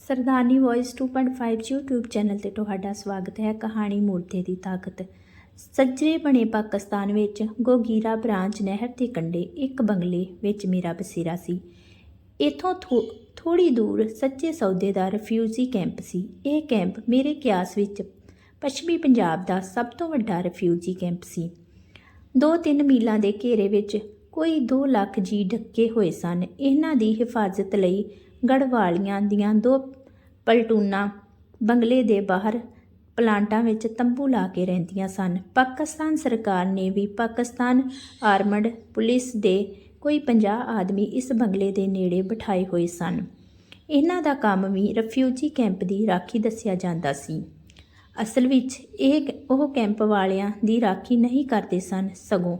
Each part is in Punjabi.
ਸਰਦਾਰਨੀ ਵੌਇਸ 2.5 YouTube ਚੈਨਲ ਤੇ ਤੁਹਾਡਾ ਸਵਾਗਤ ਹੈ ਕਹਾਣੀ ਮੂਰਤੀ ਦੀ ਤਾਕਤ। ਸੱਜਰੇ ਬਣੇ ਪਾਕਿਸਤਾਨ ਵਿੱਚ ਗੋਗੀਰਾ ਬ੍ਰਾਂਚ ਨਹਿਰ ਦੇ ਕੰਢੇ ਇੱਕ ਬੰਗਲੇ ਵਿੱਚ ਮੇਰਾ ਬਸੇਰਾ ਸੀ। ਇਥੋਂ ਥੋੜੀ ਦੂਰ ਸੱਚੇ ਸੌਦੇ ਦਾ ਰਿਫਿਊਜੀ ਕੈਂਪ ਸੀ। ਇਹ ਕੈਂਪ ਮੇਰੇ ਕਿਆਸ ਵਿੱਚ ਪੱਛਮੀ ਪੰਜਾਬ ਦਾ ਸਭ ਤੋਂ ਵੱਡਾ ਰਿਫਿਊਜੀ ਕੈਂਪ ਸੀ। 2-3 ਮੀਲਾਂ ਦੇ ਘੇਰੇ ਵਿੱਚ ਕੋਈ 2 ਲੱਖ ਜੀ ਢੱਕੇ ਹੋਏ ਸਨ। ਇਹਨਾਂ ਦੀ ਹਿਫਾਜ਼ਤ ਲਈ ਗੜਵਾਲੀਆਂ ਦੀਆਂ ਦੋ ਪਲਟੂਨਾਂ ਬੰਗਲੇ ਦੇ ਬਾਹਰ ਪਲਾਂਟਾਂ ਵਿੱਚ ਤੰਬੂ ਲਾ ਕੇ ਰਹਿੰਦੀਆਂ ਸਨ। ਪਾਕਿਸਤਾਨ ਸਰਕਾਰ ਨੇ ਵੀ ਪਾਕਿਸਤਾਨ ਆਰਮਡ ਪੁਲਿਸ ਦੇ ਕੋਈ 50 ਆਦਮੀ ਇਸ ਬੰਗਲੇ ਦੇ ਨੇੜੇ ਬਿਠਾਏ ਹੋਏ ਸਨ। ਇਹਨਾਂ ਦਾ ਕੰਮ ਵੀ ਰਿਫਿਊਜੀ ਕੈਂਪ ਦੀ ਰਾਖੀ ਦੱਸਿਆ ਜਾਂਦਾ ਸੀ। ਅਸਲ ਵਿੱਚ ਇਹ ਉਹ ਕੈਂਪ ਵਾਲਿਆਂ ਦੀ ਰਾਖੀ ਨਹੀਂ ਕਰਦੇ ਸਨ, ਸਗੋਂ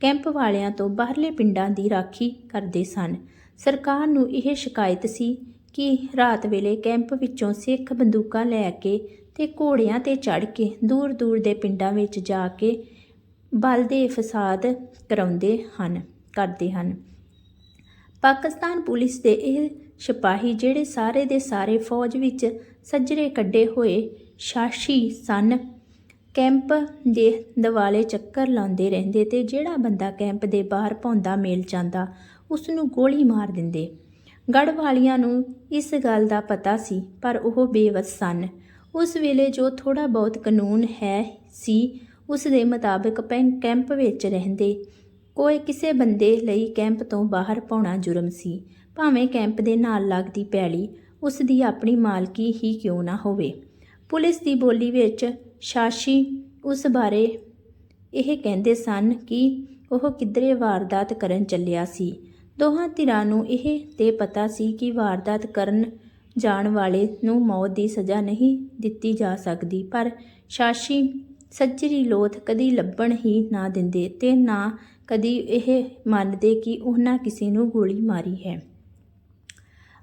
ਕੈਂਪ ਵਾਲਿਆਂ ਤੋਂ ਬਾਹਰਲੇ ਪਿੰਡਾਂ ਦੀ ਰਾਖੀ ਕਰਦੇ ਸਨ। ਸਰਕਾਰ ਨੂੰ ਇਹ ਸ਼ਿਕਾਇਤ ਸੀ ਕਿ ਰਾਤ ਵੇਲੇ ਕੈਂਪ ਵਿੱਚੋਂ ਸਿੱਖ ਬੰਦੂਕਾਂ ਲੈ ਕੇ ਤੇ ਘੋੜਿਆਂ ਤੇ ਚੜ੍ਹ ਕੇ ਦੂਰ ਦੂਰ ਦੇ ਪਿੰਡਾਂ ਵਿੱਚ ਜਾ ਕੇ ਬਲ ਦੇ ਫਸਾਦ ਕਰਾਉਂਦੇ ਹਨ, ਕਰਦੇ ਹਨ। ਪਾਕਿਸਤਾਨ ਪੁਲਿਸ ਦੇ ਇਹ ਸਿਪਾਹੀ ਜਿਹੜੇ ਸਾਰੇ ਦੇ ਸਾਰੇ ਫੌਜ ਵਿੱਚ ਸੱਜਰੇ ਕੱਢੇ ਹੋਏ ਸ਼ਾਸ਼ੀ ਸਨ, ਕੈਂਪ ਦੇ ਦਿਵਾਲੇ ਚੱਕਰ ਲਾਉਂਦੇ ਰਹਿੰਦੇ ਤੇ ਜਿਹੜਾ ਬੰਦਾ ਕੈਂਪ ਦੇ ਬਾਹਰ ਭੌਂਦਾ ਮੇਲ ਜਾਂਦਾ ਉਸ ਨੂੰ ਗੋਲੀ ਮਾਰ ਦਿੰਦੇ। ਗੜ ਵਾਲੀਆਂ ਨੂੰ ਇਸ ਗੱਲ ਦਾ ਪਤਾ ਸੀ, ਪਰ ਉਹ ਬੇਵਸ ਸਨ। ਉਸ ਵੇਲੇ ਜੋ ਥੋੜਾ ਬਹੁਤ ਕਾਨੂੰਨ ਹੈ ਸੀ, ਉਸ ਦੇ ਮੁਤਾਬਕ ਪੈਂ- ਕੈਂਪ ਵਿੱਚ ਰਹਿੰਦੇ। ਕੋਈ ਕਿਸੇ ਬੰਦੇ ਲਈ ਕੈਂਪ ਤੋਂ ਬਾਹਰ ਪਾਉਣਾ ਜੁਰਮ ਸੀ। ਭਾਵੇਂ ਕੈਂਪ ਦੇ ਨਾਲ ਲੱਗਦੀ ਪੈਲੀ ਉਸ ਦੀ ਆਪਣੀ ਮਾਲਕੀ ਹੀ ਕਿਉਂ ਨਾ ਹੋਵੇ। ਪੁਲਿਸ ਦੀ ਬੋਲੀ ਵਿੱਚ ਸ਼ਾਸ਼ੀ ਉਸ ਬਾਰੇ ਇਹ ਕਹਿੰਦੇ ਸਨ ਕਿ ਉਹ ਕਿੱਧਰੇ ਵਾਰਦਾਤ ਕਰਨ ਚੱਲਿਆ ਸੀ। ਦੋਹਾਂ ਧਿਰਾਂ ਨੂੰ ਇਹ ਤੇ ਪਤਾ ਸੀ ਕਿ ਵਾਰਦਾਤ ਕਰਨ ਜਾਣ ਵਾਲੇ ਨੂੰ ਮੌਤ ਦੀ ਸਜ਼ਾ ਨਹੀਂ ਦਿੱਤੀ ਜਾ ਸਕਦੀ, ਪਰ ਸ਼ਾਸ਼ੀ ਸੱਜਰੀ ਲੋਥ ਕਦੀ ਲੱਭਣ ਹੀ ਨਾ ਦਿੰਦੇ ਤੇ ਨਾ ਕਦੀ ਇਹ ਮੰਨਦੇ ਕਿ ਉਹਨਾਂ ਕਿਸੇ ਨੂੰ ਗੋਲੀ ਮਾਰੀ ਹੈ।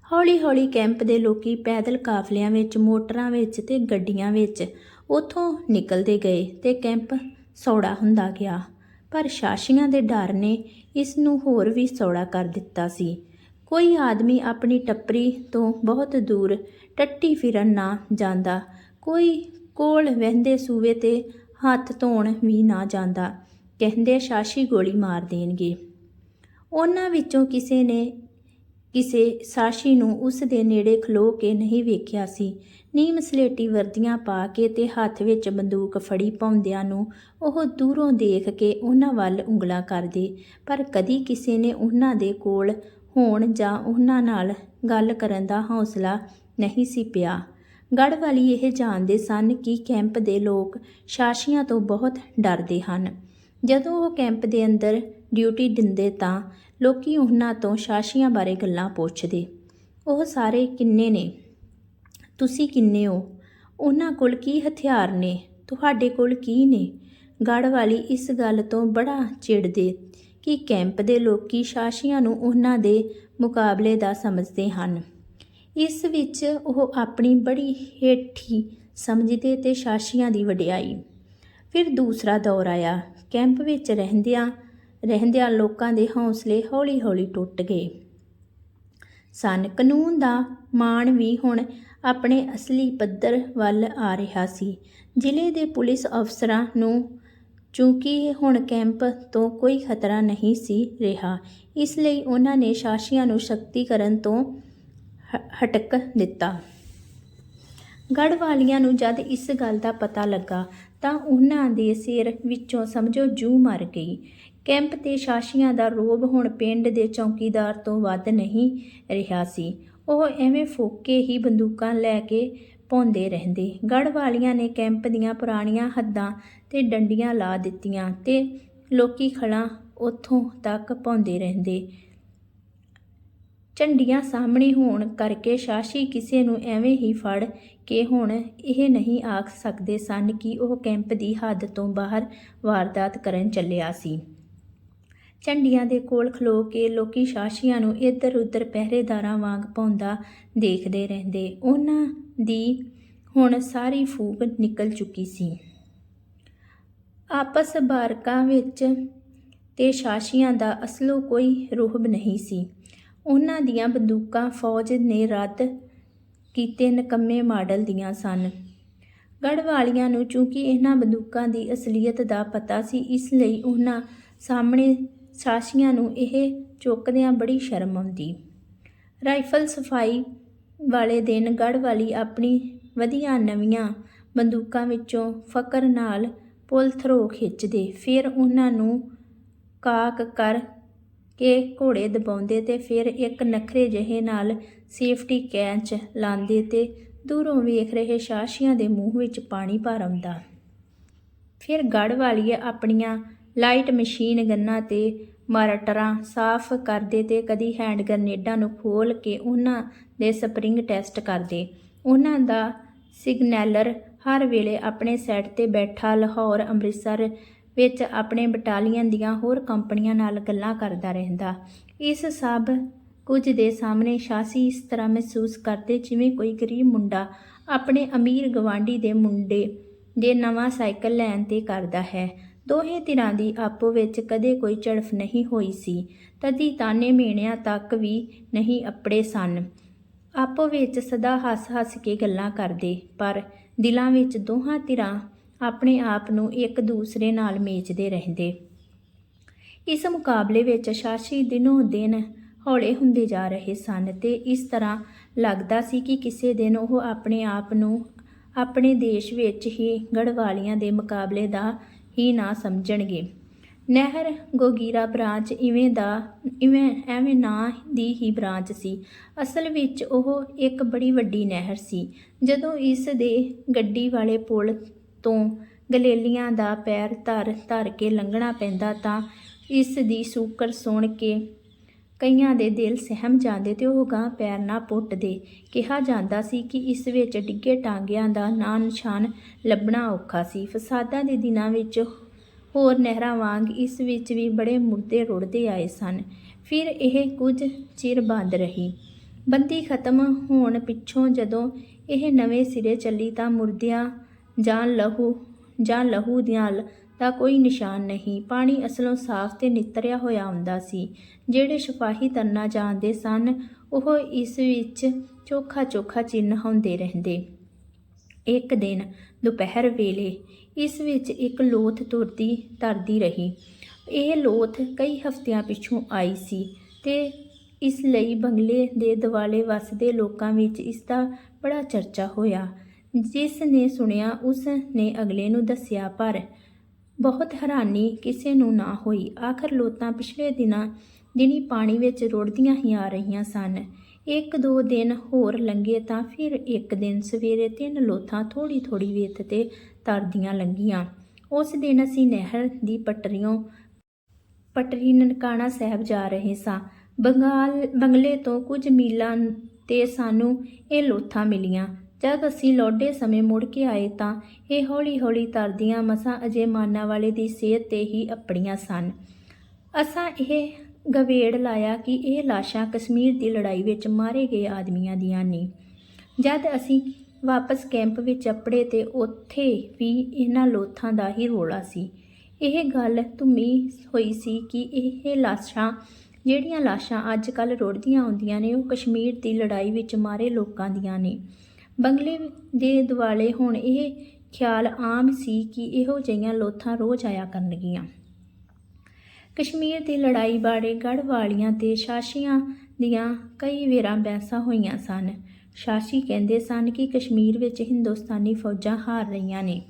ਹੌਲੀ-ਹੌਲੀ ਕੈਂਪ ਦੇ ਲੋਕੀ ਪੈਦਲ ਕਾਫਲਿਆਂ ਵਿੱਚ, ਮੋਟਰਾਂ ਵਿੱਚ ਤੇ ਗੱਡੀਆਂ ਵਿੱਚ ਉਥੋਂ ਨਿਕਲਦੇ ਗਏ ਤੇ ਕੈਂਪ ਸੌੜਾ ਹੁੰਦਾ ਗਿਆ। ਪਰ ਸ਼ਾਸ਼ੀਆਂ ਦੇ ਡਰ ਨੇ ਇਸ ਨੂੰ ਹੋਰ ਵੀ ਸੌੜਾ ਕਰ ਦਿੱਤਾ ਸੀ। ਕੋਈ ਆਦਮੀ ਆਪਣੀ ਟੱਪਰੀ ਤੋਂ ਬਹੁਤ ਦੂਰ ਟੱਟੀ ਫਿਰਨ ਨਾ ਜਾਂਦਾ, ਕੋਈ ਕੋਲ ਵਹਿੰਦੇ ਸੂਵੇ ਤੇ ਹੱਥ ਧੋਣ ਵੀ ਨਾ ਜਾਂਦਾ, ਕਹਿੰਦੇ ਸ਼ਾਸ਼ੀ ਗੋਲੀ ਮਾਰ ਦੇਣਗੇ। ਉਹਨਾਂ ਵਿੱਚੋਂ ਕਿਸੇ ਨੇ ਕਿਸੇ ਸਾਸ਼ੀ ਨੂੰ ਉਸ ਦੇ ਨੇੜੇ ਖਲੋ ਕੇ ਨਹੀਂ ਵੇਖਿਆ ਸੀ। ਨੀਮ ਸਲੇਟੀ ਵਰਦੀਆਂ ਪਾ ਕੇ ਤੇ ਹੱਥ ਵਿੱਚ ਬੰਦੂਕ ਫੜੀ ਪਾਉਂਦਿਆਂ ਨੂੰ ਉਹ ਦੂਰੋਂ ਦੇਖ ਕੇ ਉਹਨਾਂ ਵੱਲ ਉਂਗਲਾਂ ਕਰਦੇ, ਪਰ ਕਦੀ ਕਿਸੇ ਨੇ ਉਹਨਾਂ ਦੇ ਕੋਲ ਹੋਣ ਜਾਂ ਉਹਨਾਂ ਨਾਲ ਗੱਲ ਕਰਨ ਦਾ ਹੌਸਲਾ ਨਹੀਂ ਸੀ ਪਿਆ। ਗੜ ਵਾਲੀ ਇਹ ਜਾਣਦੇ ਸਨ ਕਿ ਕੈਂਪ ਦੇ ਲੋਕ ਸ਼ਾਸ਼ੀਆਂ ਤੋਂ ਬਹੁਤ ਡਰਦੇ ਹਨ। ਜਦੋਂ ਉਹ ਕੈਂਪ ਦੇ ਅੰਦਰ ਡਿਊਟੀ ਦਿੰਦੇ ਤਾਂ ਲੋਕੀ ਉਹਨਾਂ ਤੋਂ ਸ਼ਾਸ਼ੀਆਂ ਬਾਰੇ ਗੱਲਾਂ ਪੁੱਛਦੇ। ਉਹ ਸਾਰੇ ਕਿੰਨੇ ਨੇ? ਤੁਸੀਂ ਕਿੰਨੇ ਹੋ? ਉਹਨਾਂ ਕੋਲ ਕੀ ਹਥਿਆਰ ਨੇ? ਤੁਹਾਡੇ ਕੋਲ ਕੀ ਨੇ? ਗੜ ਵਾਲੀ ਇਸ ਗੱਲ ਤੋਂ ਬੜਾ ਚਿੜਦੇ ਕਿ ਕੈਂਪ ਦੇ ਲੋਕੀ ਸ਼ਾਸ਼ੀਆਂ ਨੂੰ ਉਹਨਾਂ ਦੇ ਮੁਕਾਬਲੇ ਦਾ ਸਮਝਦੇ ਹਨ। ਇਸ ਵਿੱਚ ਉਹ ਆਪਣੀ ਬੜੀ ਹੇਠੀ ਸਮਝਦੇ ਤੇ ਸ਼ਾਸ਼ੀਆਂ ਦੀ ਵਡਿਆਈ ਫਿਰ ਦੂਸਰਾ ਦੌਰ ਆਇਆ। ਕੈਂਪ ਵਿੱਚ ਰਹਿੰਦਿਆਂ ਰਹਿੰਦਿਆਂ ਲੋਕਾਂ ਦੇ ਹੌਸਲੇ ਹੌਲੀ-ਹੌਲੀ ਟੁੱਟ ਗਏ। ਸਨ ਕਾਨੂੰਨ ਦਾ ਮਾਣ ਵੀ ਹੁਣ ਆਪਣੇ ਅਸਲੀ ਪੱਧਰ ਵੱਲ ਆ ਰਿਹਾ ਸੀ। ਜ਼ਿਲ੍ਹੇ ਦੇ ਪੁਲਿਸ ਅਫਸਰਾਂ ਨੂੰ ਚੂੰਕਿ ਹੁਣ ਕੈਂਪ ਤੋਂ ਕੋਈ ਖਤਰਾ ਨਹੀਂ ਸੀ ਰਿਹਾ। ਇਸ ਲਈ ਉਹਨਾਂ ਨੇ ਸ਼ਾਸ਼ੀਆਂ ਨੂੰ ਸ਼ਕਤੀਕਰਨ ਤੋਂ ਹਟਕ ਦਿੱਤਾ। ਗੜ ਵਾਲੀਆਂ ਨੂੰ ਜਦ ਇਸ ਗੱਲ ਦਾ ਪਤਾ ਲੱਗਾ ਤਾਂ ਉਹਨਾਂ ਦੇ ਸਿਰ ਵਿੱਚੋਂ ਸਮਝੋ ਜੂ ਮਰ ਗਈ। ਕੈਂਪ ਤੇ ਸ਼ਾਸ਼ੀਆਂ ਦਾ ਰੋਬ ਹੁਣ ਪਿੰਡ ਦੇ ਚੌਕੀਦਾਰ ਤੋਂ ਵੱਧ ਨਹੀਂ ਰਿਹਾ ਸੀ। ਉਹ ਐਵੇਂ ਫੋਕੇ ਹੀ ਬੰਦੂਕਾਂ ਲੈ ਕੇ ਪਾਉਂਦੇ ਰਹਿੰਦੇ। ਗੜ ਵਾਲੀਆਂ ਨੇ ਕੈਂਪ ਦੀਆਂ ਪੁਰਾਣੀਆਂ ਹੱਦਾਂ ਤੇ ਡੰਡੀਆਂ ਲਾ ਦਿੱਤੀਆਂ ਤੇ ਲੋਕੀ ਖੜਾ ਉੱਥੋਂ ਤੱਕ ਪਾਉਂਦੇ ਰਹਿੰਦੇ। ਝੰਡੀਆਂ ਸਾਹਮਣੇ ਹੋਣ ਕਰਕੇ ਸ਼ਾਸ਼ੀ ਕਿਸੇ ਨੂੰ ਐਵੇਂ ਹੀ ਫੜ ਕੇ ਹੁਣ ਇਹ ਨਹੀਂ ਆਖ ਸਕਦੇ ਸਨ ਕਿ ਉਹ ਕੈਂਪ ਦੀ ਹੱਦ ਤੋਂ ਬਾਹਰ ਵਾਰਦਾਤ ਕਰਨ ਚੱਲਿਆ ਸੀ। ਝੰਡੀਆਂ ਦੇ ਕੋਲ ਖਲੋ ਕੇ ਲੋਕੀ ਸ਼ਾਸ਼ੀਆਂ ਨੂੰ ਇੱਧਰ ਉੱਧਰ ਪਹਿਰੇਦਾਰਾਂ ਵਾਂਗ ਪਾਉਂਦਾ ਦੇਖਦੇ ਰਹਿੰਦੇ। ਉਹਨਾਂ ਦੀ ਹੁਣ ਸਾਰੀ ਫੂਕ ਨਿਕਲ ਚੁੱਕੀ ਸੀ। ਆਪਸ ਬਾਰਕਾਂ ਵਿੱਚ ਤੇ ਸ਼ਾਸ਼ੀਆਂ ਦਾ ਅਸਲੋਂ ਕੋਈ ਰੋਹਬ ਨਹੀਂ ਸੀ। ਉਹਨਾਂ ਦੀਆਂ ਬੰਦੂਕਾਂ ਫੌਜ ਨੇ ਰੱਦ ਕੀਤੇ ਨਕੰਮੇ ਮਾਡਲ ਦੀਆਂ ਸਨ। ਗੜ੍ਹ ਵਾਲੀਆਂ ਨੂੰ ਚੂੰਕਿ ਇਹਨਾਂ ਬੰਦੂਕਾਂ ਦੀ ਅਸਲੀਅਤ ਦਾ ਪਤਾ ਸੀ, ਇਸ ਲਈ ਉਹਨਾਂ ਸਾਹਮਣੇ ਸਾਸ਼ੀਆਂ ਨੂੰ ਇਹ ਚੁੱਕਦਿਆਂ ਬੜੀ ਸ਼ਰਮ ਆਉਂਦੀ। ਰਾਈਫਲ ਸਫ਼ਾਈ ਵਾਲੇ ਦਿਨ ਗੜ੍ਹ ਵਾਲੀ ਆਪਣੀ ਵਧੀਆ ਨਵੀਆਂ ਬੰਦੂਕਾਂ ਵਿੱਚੋਂ ਫਕਰ ਨਾਲ ਪੁਲ ਥਰੋ ਖਿੱਚਦੇ, ਫਿਰ ਉਹਨਾਂ ਨੂੰ ਕਾਕ ਕਰ ਕੇ ਘੋੜੇ ਦਬਾਉਂਦੇ ਤੇ ਫਿਰ ਇੱਕ ਨਖਰੇ ਜਿਹੇ ਨਾਲ ਸੇਫਟੀ ਕੈਂਚ ਲਾਉਂਦੇ ਤੇ ਦੂਰੋਂ ਵੇਖ ਰਹੇ ਸ਼ਾਸ਼ੀਆਂ ਦੇ ਮੂੰਹ ਵਿੱਚ ਪਾਣੀ ਭਰ ਆਉਂਦਾ। ਫਿਰ ਗੜ ਵਾਲੀਏ ਆਪਣੀਆਂ ਲਾਈਟ ਮਸ਼ੀਨ ਗੰਨਾਂ ਤੇ ਮਾਰਟਰਾਂ ਸਾਫ਼ ਕਰਦੇ ਤੇ ਕਦੀ ਹੈਂਡ ਗਰਨੇਡਾਂ ਨੂੰ ਖੋਲ ਕੇ ਉਹਨਾਂ ਦੇ ਸਪਰਿੰਗ ਟੈਸਟ ਕਰਦੇ। ਉਹਨਾਂ ਦਾ ਸਿਗਨੈਲਰ ਹਰ ਵੇਲੇ ਆਪਣੇ ਸੈੱਟ ਤੇ ਬੈਠਾ ਲਾਹੌਰ, ਅੰਮ੍ਰਿਤਸਰ ਵਿੱਚ ਆਪਣੇ ਬਟਾਲੀਅਨ ਦੀਆਂ ਹੋਰ ਕੰਪਨੀਆਂ ਨਾਲ ਗੱਲਾਂ ਕਰਦਾ ਰਹਿੰਦਾ। ਇਸ ਸਭ ਕੁਝ ਦੇ ਸਾਹਮਣੇ ਸ਼ਾਸੀ ਇਸ ਤਰ੍ਹਾਂ ਮਹਿਸੂਸ ਕਰਦੇ ਜਿਵੇਂ ਕੋਈ ਗਰੀਬ ਮੁੰਡਾ ਆਪਣੇ ਅਮੀਰ ਗਵਾਂਢੀ ਦੇ ਮੁੰਡੇ ਦੇ ਨਵਾਂ ਸਾਈਕਲ ਲੈਣ ਤੇ ਕਰਦਾ ਹੈ। ਦੋਹੇ ਧਿਰਾਂ ਦੀ ਆਪੋ ਵਿੱਚ ਕਦੇ ਕੋਈ ਝੜਫ ਨਹੀਂ ਹੋਈ ਸੀ। ਤਦੀ ਤਾਨੇ ਮੇਣਿਆਂ ਤੱਕ ਵੀ ਨਹੀਂ ਅਪੜੇ ਸਨ। ਆਪੋ ਵਿੱਚ ਸਦਾ ਹੱਸ-ਹੱਸ ਕੇ ਗੱਲਾਂ ਕਰਦੇ, ਪਰ ਦਿਲਾਂ ਵਿੱਚ ਦੋਹਾਂ ਧਿਰਾਂ ਆਪਣੇ ਆਪ ਨੂੰ ਇੱਕ ਦੂਸਰੇ ਨਾਲ ਮੇਚਦੇ ਰਹਿੰਦੇ। ਇਸ ਮੁਕਾਬਲੇ ਵਿੱਚ ਸ਼ਾਸ਼ੀ ਦਿਨੋਂ ਦਿਨ ਹੌਲੇ ਹੁੰਦੇ ਜਾ ਰਹੇ ਸਨ ਤੇ ਇਸ ਤਰ੍ਹਾਂ ਲੱਗਦਾ ਸੀ ਕਿ ਕਿਸੇ ਦਿਨ ਉਹ ਆਪਣੇ ਆਪ ਨੂੰ ਆਪਣੇ ਦੇਸ਼ ਵਿੱਚ ਹੀ ਗੜਵਾਲੀਆਂ ਦੇ ਮੁਕਾਬਲੇ ਦਾ ਹੀ ਨਾ ਸਮਝਣਗੇ। ਨਹਿਰ ਗੋਗੀਰਾ ਬ੍ਰਾਂਚ ਇਵੇਂ ਦਾ, ਇਵੇਂ, ਐਵੇਂ ਨਾਂ ਦੀ ਹੀ ਬ੍ਰਾਂਚ ਸੀ। ਅਸਲ ਵਿੱਚ ਉਹ ਇੱਕ ਬੜੀ ਵੱਡੀ ਨਹਿਰ ਸੀ। ਜਦੋਂ ਇਸ ਦੇ ਗੱਡੀ ਵਾਲੇ ਪੁਲ ਤੋਂ ਗਲੇਲੀਆਂ ਦਾ ਪੈਰ ਧਰ ਧਰ ਕੇ ਲੰਘਣਾ ਪੈਂਦਾ ਤਾਂ ਇਸ ਦੀ ਸੂਕਰ ਸੁਣ ਕੇ ਕਈਆਂ ਦੇ ਦਿਲ ਸਹਿਮ ਜਾਂਦੇ ਤੇ ਉਹ ਗਾਂ ਪੈਰ ਨਾ ਪੁੱਟਦੇ। ਕਿਹਾ ਜਾਂਦਾ ਸੀ ਕਿ ਇਸ ਵਿੱਚ ਡਿੱਗੇ ਟਾਂਗਿਆਂ ਦਾ ਨਾਂ ਨਿਸ਼ਾਨ ਲੱਭਣਾ ਔਖਾ ਸੀ। ਫਸਾਦਾਂ ਦੇ ਦਿਨਾਂ ਵਿੱਚ ਹੋਰ ਨਹਿਰਾਂ ਵਾਂਗ ਇਸ ਵਿੱਚ ਵੀ ਬੜੇ ਮੁਰਦੇ ਰੁੜਦੇ ਆਏ ਸਨ। ਫਿਰ ਇਹ ਕੁਝ ਚਿਰ ਬੰਦ ਰਹੀ। ਬੰਦੀ ਖਤਮ ਹੋਣ ਪਿੱਛੋਂ ਜਦੋਂ ਇਹ ਨਵੇਂ ਸਿਰੇ ਚੱਲੀ ਤਾਂ ਮੁਰਦਿਆਂ ਜਾਂ ਲਹੂ ਜਾਂ ਲਹੂ ਦੀਆਂ ਦਾ ਕੋਈ ਨਿਸ਼ਾਨ ਨਹੀਂ। ਪਾਣੀ ਅਸਲੋਂ ਸਾਫ਼ ਤੇ ਨਿਤਰਿਆ ਹੋਇਆ ਹੁੰਦਾ ਸੀ। ਜਿਹੜੇ ਸਿਪਾਹੀ ਤਰਨਾ ਜਾਣਦੇ ਸਨ, ਉਹ ਇਸ ਵਿੱਚ ਚੋਖਾ ਚੋਖਾ ਚਿੰਨ੍ਹ ਹੁੰਦੇ ਰਹਿੰਦੇ। ਇੱਕ ਦਿਨ, ਦੁਪਹਿਰ ਵੇਲੇ, ਇਸ ਵਿੱਚ ਇੱਕ ਲੋਥ ਤੁਰਦੀ ਤਰਦੀ ਰਹੀ। ਇਹ ਲੋਥ ਕਈ ਹਫ਼ਤਿਆਂ ਪਿਛੋਂ ਆਈ ਸੀ ਤੇ ਇਸ ਲਈ ਬੰਗਲੇ ਦੇ ਦਿਵਾਲੇ ਵਸਦੇ ਲੋਕਾਂ ਵਿੱਚ ਇਸ ਦਾ ਬੜਾ ਚਰਚਾ ਹੋਇਆ। ਜਿਸ ਨੇ ਸੁਣਿਆ, ਉਸ ਨੇ ਅਗਲੇ ਨੂੰ ਦੱਸਿਆ, ਪਰ ਬਹੁਤ ਹੈਰਾਨੀ ਕਿਸੇ ਨੂੰ ਨਾ ਹੋਈ। ਆਖਰ ਲੋਤਾਂ ਪਿਛਲੇ ਦਿਨਾਂ ਦਿਨੀ ਪਾਣੀ ਵਿੱਚ ਰੁੜਦੀਆਂ ਹੀ ਆ ਰਹੀਆਂ ਸਨ। ਇੱਕ ਦੋ ਦਿਨ ਹੋਰ ਲੰਘੇ ਤਾਂ ਫਿਰ ਇੱਕ ਦਿਨ ਸਵੇਰੇ ਤਿੰਨ ਲੋਥਾਂ ਥੋੜੀ ਥੋੜੀ ਵੇਤ ਤੇ ਤਰਦੀਆਂ ਲੰਘੀਆਂ। ਉਸ ਦਿਨ ਅਸੀਂ ਨਹਿਰ ਦੀ ਪਟਰੀਓਂ, ਪਟਰੀ ਨਨਕਾਣਾ ਸਾਹਿਬ ਜਾ ਰਹੇ ਸਾਂ। ਬੰਗਾਲ, ਬੰਗਲੇ ਤੋਂ ਕੁਝ ਮੀਲਾਂ ਤੇ ਸਾਨੂੰ ਇਹ ਲੋਥਾਂ ਮਿਲੀਆਂ। ਜਦ ਅਸੀਂ ਲੋਡੇ ਸਮੇਂ ਮੁੜ ਕੇ ਆਏ ਤਾਂ ਇਹ ਹੌਲੀ-ਹੌਲੀ ਤਰਦੀਆਂ ਮਸਾਂ ਅਜੇ ਮਾਨਾ ਵਾਲੇ ਦੀ ਸਿਹਤ ਤੇ ਹੀ ਅਪੜੀਆਂ ਸਨ। ਅਸਾਂ ਇਹ ਗਵੇੜ ਲਾਇਆ ਕਿ ਇਹ ਲਾਸ਼ਾਂ ਕਸ਼ਮੀਰ ਦੀ ਲੜਾਈ ਵਿੱਚ ਮਾਰੇ ਗਏ ਆਦਮੀਆਂ ਦੀਆਂ ਨੇ। ਜਦ ਅਸੀਂ ਵਾਪਸ ਕੈਂਪ ਵਿੱਚ ਅਪੜੇ ਤੇ ਉੱਥੇ ਵੀ ਇਹਨਾਂ ਲੋਥਾਂ ਦਾ ਹੀ ਰੋਲਾ ਸੀ, ਇਹ ਗੱਲ ਧੁੰਮੀ ਹੋਈ ਸੀ ਕਿ ਇਹ ਲਾਸ਼ਾਂ, ਜਿਹੜੀਆਂ ਲਾਸ਼ਾਂ ਅੱਜ ਕੱਲ ਰੁੜਦੀਆਂ ਹੁੰਦੀਆਂ ਨੇ, ਉਹ ਕਸ਼ਮੀਰ ਦੀ ਲੜਾਈ ਵਿੱਚ ਮਾਰੇ ਲੋਕਾਂ ਦੀਆਂ ਨੇ। ਬੰਗਲੇ ਦੇ ਦੁਆਲੇ ਹੁਣ ਇਹ ਖਿਆਲ ਆਮ ਸੀ ਕਿ ਇਹੋ ਜਿਹੀਆਂ ਲੋਥਾਂ ਰੋਜ਼ ਆਇਆ ਕਰਨਗੀਆਂ। ਕਸ਼ਮੀਰ ਦੀ ਲੜਾਈ ਬਾਰੇ ਗੜ੍ਹ ਵਾਲੀਆਂ ਤੇ ਸ਼ਾਸ਼ੀਆਂ ਦੀਆਂ ਕਈ ਵੇਰਾਂ ਬਹਿਸਾਂ ਹੋਈਆਂ ਸਨ। ਸ਼ਾਸ਼ੀ ਕਹਿੰਦੇ ਸਨ ਕਿ ਕਸ਼ਮੀਰ ਵਿੱਚ ਹਿੰਦੁਸਤਾਨੀ ਫੌਜਾਂ ਹਾਰ ਰਹੀਆਂ ਨੇ।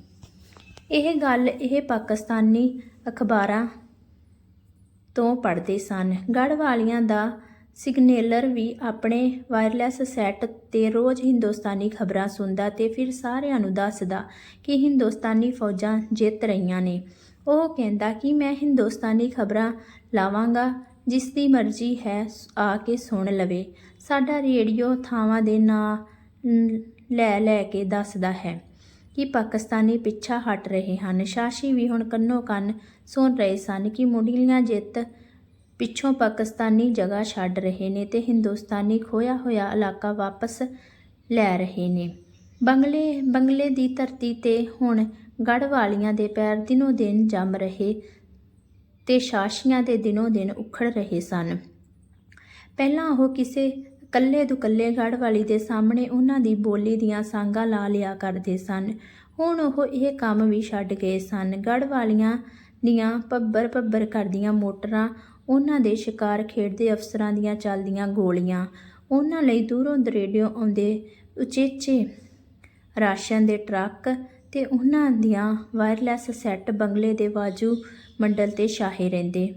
ਇਹ ਗੱਲ ਇਹ ਪਾਕਿਸਤਾਨੀ ਅਖਬਾਰਾਂ ਤੋਂ ਪੜ੍ਹਦੇ ਸਨ। ਗੜ੍ਹ ਵਾਲੀਆਂ ਦਾ ਸਿਗਨੇਲਰ ਵੀ ਆਪਣੇ ਵਾਇਰਲੈਸ ਸੈੱਟ ਤੇ ਰੋਜ਼ ਹਿੰਦੁਸਤਾਨੀ ਖਬਰਾਂ ਸੁਣਦਾ ਤੇ ਫਿਰ ਸਾਰਿਆਂ ਨੂੰ ਦੱਸਦਾ ਕਿ ਹਿੰਦੁਸਤਾਨੀ ਫੌਜਾਂ ਜਿੱਤ ਰਹੀਆਂ ਨੇ। ਉਹ ਕਹਿੰਦਾ ਕਿ ਮੈਂ ਹਿੰਦੁਸਤਾਨੀ ਖਬਰਾਂ ਲਾਵਾਂਗਾ, ਜਿਸ ਦੀ ਮਰਜ਼ੀ ਹੈ, ਆ ਕੇ ਸੁਣ ਲਵੇ। ਸਾਡਾ ਰੇਡੀਓ ਥਾਵਾਂ ਦੇ ਨਾਂ ਲੈ ਲੈ ਕੇ ਦੱਸਦਾ ਹੈ ਕਿ ਪਾਕਿਸਤਾਨੀ ਪਿੱਛਾ ਹਟ ਰਹੇ ਹਨ। ਸ਼ਾਸ਼ੀ ਵੀ ਹੁਣ ਕੰਨੋ ਕੰਨ ਸੁਣ ਰਹੇ ਸਨ ਕਿ ਮੁੱਢਲੀਆਂ ਜਿੱਤ ਪਿੱਛੋਂ ਪਾਕਿਸਤਾਨੀ ਜਗ੍ਹਾ ਛੱਡ ਰਹੇ ਨੇ ਤੇ ਹਿੰਦੁਸਤਾਨੀ ਖੋਇਆ ਹੋਇਆ ਇਲਾਕਾ ਵਾਪਸ ਲੈ ਰਹੇ ਨੇ। ਬੰਗਲੇ ਬੰਗਲੇ ਦੀ ਧਰਤੀ ਤੇ ਹੁਣ ਗੜ੍ਹ ਵਾਲੀਆਂ ਦੇ ਪੈਰ ਦਿਨੋ ਦਿਨ ਜੰਮ ਰਹੇ ਤੇ ਸ਼ਾਸ਼ੀਆਂ ਦੇ ਦਿਨੋ ਦਿਨ ਉਖੜ ਰਹੇ ਸਨ। ਪਹਿਲਾਂ ਉਹ ਕਿਸੇ ਕੱਲੇ ਦੁਕੱਲੇ ਗੜ੍ਹ ਵਾਲੀ ਦੇ ਸਾਹਮਣੇ ਉਹਨਾਂ ਦੀ ਬੋਲੀ ਦੀਆਂ ਸਾਂਗਾਂ ਲਾ ਲਿਆ ਕਰਦੇ ਸਨ। ਹੁਣ ਉਹ ਇਹ ਕੰਮ ਵੀ ਛੱਡ ਗਏ ਸਨ। ਗੜ੍ਹ ਵਾਲੀਆਂ ਦੀਆਂ ਭੱਬਰ ਭੱਬਰ ਕਰਦੀਆਂ ਮੋਟਰਾਂ ਉਹਨਾਂ ਦੇ ਸ਼ਿਕਾਰ ਖੇਡਦੇ ਅਫਸਰਾਂ ਦੀਆਂ ਚੱਲਦੀਆਂ ਗੋਲੀਆਂ। ਉਹਨਾਂ ਲਈ ਦੂਰੋਂ ਦਰੇਡਿਓਂ ਆਉਂਦੇ ਉਚੇਚੇ ਰਾਸ਼ਨ ਦੇ ਟਰੱਕ ਤੇ ਉਹਨਾਂ ਦੀਆਂ ਵਾਇਰਲੈਸ ਸੈੱਟ ਬੰਗਲੇ ਦੇ ਬਾਜੂ ਮੰਡਲ ਤੇ ਛਾਹੇ ਰਹਿੰਦੇ।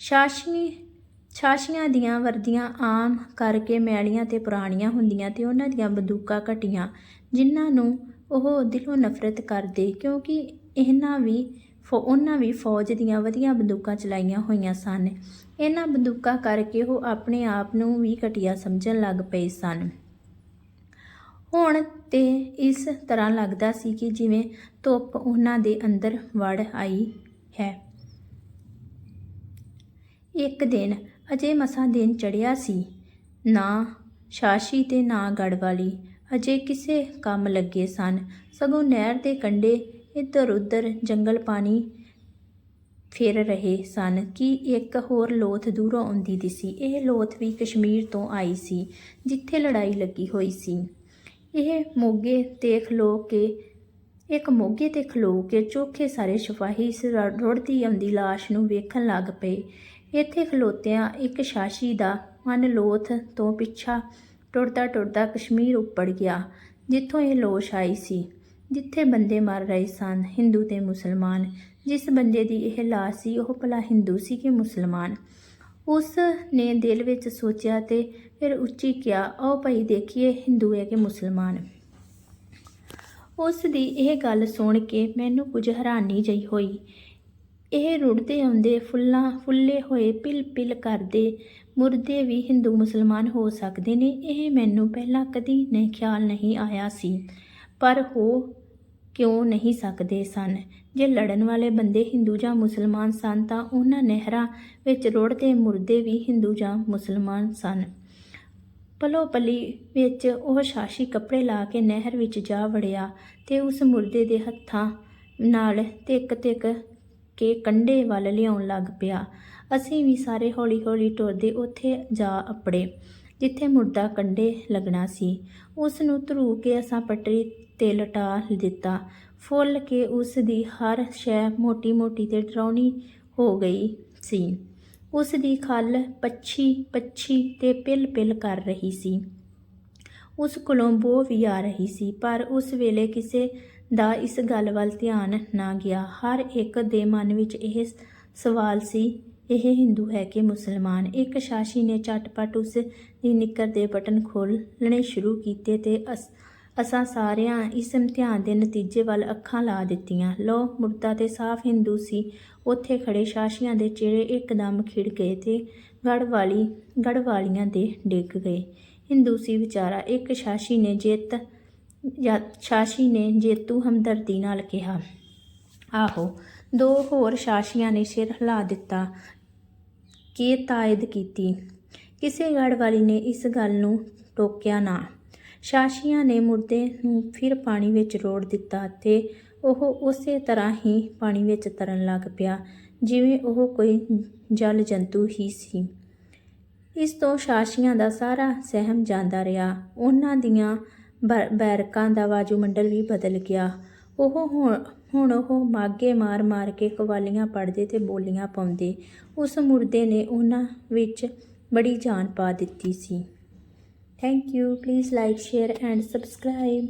ਸ਼ਾਸ਼ਨੀ ਛਾਸ਼ੀਆਂ ਦੀਆਂ ਵਰਦੀਆਂ ਆਮ ਕਰਕੇ ਮੈਲੀਆਂ ਤੇ ਪੁਰਾਣੀਆਂ ਹੁੰਦੀਆਂ ਤੇ ਉਹਨਾਂ ਦੀਆਂ ਬੰਦੂਕਾਂ ਘਟੀਆਂ, ਜਿਨ੍ਹਾਂ ਨੂੰ ਉਹ ਦਿਲੋਂ ਨਫ਼ਰਤ ਕਰਦੇ ਕਿਉਂਕਿ ਇਹਨਾਂ ਵੀ ਉਹਨਾਂ ਵੀ ਫੌਜ ਦੀਆਂ ਵਧੀਆ ਬੰਦੂਕਾਂ ਚਲਾਈਆਂ ਹੋਈਆਂ ਸਨ। ਇਹਨਾਂ ਬੰਦੂਕਾਂ ਕਰਕੇ ਉਹ ਆਪਣੇ ਆਪ ਨੂੰ ਵੀ ਘਟੀਆ ਸਮਝਣ ਲੱਗ ਪਏ ਸਨ। ਹੁਣ ਤੇ ਇਸ ਤਰ੍ਹਾਂ ਲੱਗਦਾ ਸੀ ਕਿ ਜਿਵੇਂ ਧੁੱਪ ਉਹਨਾਂ ਦੇ ਅੰਦਰ ਵੜ ਆਈ ਹੈ। ਇੱਕ ਦਿਨ ਅਜੇ ਮਸਾਂ ਦਿਨ ਚੜਿਆ ਸੀ। ਨਾ ਸ਼ਾਸ਼ੀ ਤੇ ਨਾ ਗੜਵਾਲੀ ਅਜੇ ਕਿਸੇ ਕੰਮ ਲੱਗੇ ਸਨ। ਸਗੋਂ ਨਹਿਰ ਦੇ ਕੰਢੇ ਇੱਧਰ ਉੱਧਰ ਜੰਗਲ ਪਾਣੀ ਫਿਰ ਰਹੇ ਸਨ ਕਿ ਇੱਕ ਹੋਰ ਲੋਥ ਦੂਰੋਂ ਆਉਂਦੀ ਦਿਸੀ ਇਹ ਲੋਥ ਵੀ ਕਸ਼ਮੀਰ ਤੋਂ ਆਈ ਸੀ, ਜਿੱਥੇ ਲੜਾਈ ਲੱਗੀ ਹੋਈ ਸੀ। ਇਹ ਮੋਗੇ ਤੇ ਖਲੋ ਕੇ, ਇੱਕ ਮੋਗੇ ਤੇ ਖਲੋ ਕੇ ਚੋਖੇ ਸਾਰੇ ਸਿਪਾਹੀ ਇਸ ਰੁੜਦੀ ਆਉਂਦੀ ਲਾਸ਼ ਨੂੰ ਵੇਖਣ ਲੱਗ ਪਏ। ਇੱਥੇ ਖਲੋਤਿਆਂ ਇੱਕ ਸ਼ਾਸ਼ੀ ਦਾ ਮਨ ਲੋਥ ਤੋਂ ਪਿੱਛਾ ਟੁਰਦਾ ਟੁਰਦਾ ਕਸ਼ਮੀਰ ਉੱਪੜ ਗਿਆ, ਜਿੱਥੋਂ ਇਹ ਲੋਸ਼ ਆਈ ਸੀ। ਜਿੱਥੇ ਬੰਦੇ ਮਰ ਰਹੇ ਸਨ, ਹਿੰਦੂ ਤੇ ਮੁਸਲਮਾਨ। ਜਿਸ ਬੰਦੇ ਦੀ ਇਹ ਲਾਸ਼ ਸੀ, ਉਹ ਭਲਾ ਹਿੰਦੂ ਸੀ ਕਿ ਮੁਸਲਮਾਨ? ਉਸ ਨੇ ਦਿਲ ਵਿੱਚ ਸੋਚਿਆ ਤੇ ਫਿਰ ਉੱਚੀ ਕਿਹਾ, ਆਓ ਭਾਈ ਦੇਖੀਏ, ਹਿੰਦੂ ਹੈ ਕਿ ਮੁਸਲਮਾਨ? ਉਸ ਦੀ ਇਹ ਗੱਲ ਸੁਣ ਕੇ ਮੈਨੂੰ ਕੁਝ ਹੈਰਾਨੀ ਜਿਹੀ ਹੋਈ। ਇਹ ਰੁੜਦੇ ਆਉਂਦੇ ਫੁੱਲਾਂ ਫੁੱਲੇ ਹੋਏ ਪਿਲ ਪਿਲ ਕਰਦੇ ਮੁਰਦੇ ਵੀ ਹਿੰਦੂ ਮੁਸਲਮਾਨ ਹੋ ਸਕਦੇ ਨੇ, ਇਹ ਮੈਨੂੰ ਪਹਿਲਾਂ ਕਦੀ ਨਹੀਂ, ਖਿਆਲ ਨਹੀਂ ਆਇਆ ਸੀ। ਪਰ ਹੋ ਕਿਉਂ ਨਹੀਂ ਸਕਦੇ ਸਨ? ਜੇ ਲੜਨ ਵਾਲੇ ਬੰਦੇ ਹਿੰਦੂ ਜਾਂ ਮੁਸਲਮਾਨ ਸਨ ਤਾਂ ਉਹਨਾਂ ਨਹਿਰਾਂ ਵਿੱਚ ਰੁੜਦੇ ਮੁਰਦੇ ਵੀ ਹਿੰਦੂ ਜਾਂ ਮੁਸਲਮਾਨ ਸਨ। ਪਲੋ ਪਲੀ ਵਿੱਚ ਉਹ ਸ਼ਾਸ਼ੀ ਕੱਪੜੇ ਲਾ ਕੇ ਨਹਿਰ ਵਿੱਚ ਜਾ ਵੜਿਆ ਤੇ ਉਸ ਮੁਰਦੇ ਦੇ ਹੱਥਾਂ ਨਾਲ ਤਿੱਕ ਤਿੱਕ ਕੇ ਕੰਡੇ ਵੱਲ ਲਿਆਉਣ ਲੱਗ ਪਿਆ। ਅਸੀਂ ਵੀ ਸਾਰੇ ਹੌਲੀ-ਹੌਲੀ ਟੁਰਦੇ ਉੱਥੇ ਜਾ ਅੱਪੜੇ, ਜਿੱਥੇ ਮੁਰਦਾ ਕੰਡੇ ਲੱਗਣਾ ਸੀ। ਉਸ ਨੂੰ ਧਰੂ ਕੇ ਅਸਾਂ ਪਟਰੀ ਤੇ ਲਟਾ ਦਿੱਤਾ। ਫੁੱਲ ਕੇ ਉਸ ਦੀ ਹਰ ਸ਼ੈ ਮੋਟੀ-ਮੋਟੀ ਤੇ ਡਰਾਉਣੀ ਹੋ ਗਈ ਸੀ। ਉਸ ਦੀ ਖੱਲ ਪੱਛੀ ਪੱਛੀ ਤੇ ਪਿਲ-ਪਿਲ ਕਰ ਰਹੀ ਸੀ। ਉਸ ਕੋਲੋਂ ਬੋ ਵੀ ਆ ਰਹੀ ਸੀ, ਪਰ ਉਸ ਵੇਲੇ ਕਿਸੇ ਦਾ ਇਸ ਗੱਲ ਵੱਲ ਧਿਆਨ ਨਾ ਗਿਆ। ਹਰ ਇੱਕ ਦੇ ਮਨ ਵਿੱਚ ਇਹ ਸਵਾਲ ਸੀ ਇਹ ਹਿੰਦੂ ਹੈ ਕਿ ਮੁਸਲਮਾਨ ਇੱਕ ਸ਼ਾਸ਼ੀ ਨੇ ਝਟਪਟ ਉਸ ਦੀ ਨਿੱਕਰ ਦੇ ਬਟਨ ਖੋਲਣੇ ਸ਼ੁਰੂ ਕੀਤੇ ਤੇ ਅਸ, ਅਸਾਂ ਸਾਰਿਆਂ ਇਸ ਇਮਤਿਹਾਨ ਦੇ ਨਤੀਜੇ ਵੱਲ ਅੱਖਾਂ ਲਾ ਦਿੱਤੀਆਂ। ਲੋ ਮੁਰਦਾ ਤੇ ਸਾਫ਼ ਹਿੰਦੂ ਸੀ। ਉੱਥੇ ਖੜੇ ਸ਼ਾਸ਼ੀਆਂ ਦੇ ਚਿਹਰੇ ਇੱਕਦਮ ਖਿੜ ਗਏ ਤੇ ਗੜ ਵਾਲੀ ਗੜ ਵਾਲੀਆਂ ਦੇ ਡਿੱਗ ਗਏ। ਹਿੰਦੂ ਸੀ ਵਿਚਾਰਾ। ਇੱਕ ਸ਼ਾਸ਼ੀ ਨੇ ਜਿੱਤ, ਸ਼ਾਸ਼ੀ ਨੇ ਜੇਤੂ ਹਮਦਰਦੀ ਨਾਲ ਕਿਹਾ, ਆਹੋ। ਦੋ ਹੋਰ ਸ਼ਾਸ਼ੀਆਂ ਨੇ ਸਿਰ ਹਿਲਾ ਦਿੱਤਾ। ਕੇ ਤਾਇਦ ਕੀਤੀ। ਕਿਸੇ ਗੜਵਾਲੀ ਨੇ ਇਸ ਗੱਲ ਨੂੰ ਟੋਕਿਆ ਨਾ। ਸ਼ਾਸ਼ੀਆਂ ਨੇ ਮੁਰਦੇ ਨੂੰ ਫਿਰ ਪਾਣੀ ਵਿੱਚ ਰੋੜ ਦਿੱਤਾ ਤੇ ਉਹ ਉਸੇ ਤਰ੍ਹਾਂ ਹੀ ਪਾਣੀ ਵਿੱਚ ਤਰਨ ਲੱਗ ਪਿਆ, ਜਿਵੇਂ ਉਹ ਕੋਈ ਜਲ ਜੰਤੂ ਹੀ ਸੀ। ਇਸ ਤੋਂ ਸ਼ਾਸ਼ੀਆਂ ਦਾ ਸਾਰਾ ਸਹਿਮ ਜਾਂਦਾ ਰਿਹਾ। ਉਹਨਾਂ ਦੀਆਂ ਬੈਰਕਾਂ ਦਾ ਵਾਜੂਮੰਡਲ ਵੀ ਬਦਲ ਗਿਆ। ਉਹ ਹੁਣ ਹੁਣ ਉਹ ਮਾਗੇ ਮਾਰ-ਮਾਰ ਕੇ ਕਵਾਲੀਆਂ ਪੜ੍ਹਦੇ ਤੇ ਬੋਲੀਆਂ ਪਾਉਂਦੇ। ਉਸ ਮੁਰਦੇ ਨੇ ਉਹਨਾਂ ਵਿੱਚ ਬੜੀ ਜਾਨ ਪਾ ਦਿੱਤੀ ਸੀ। Thank you please like share and subscribe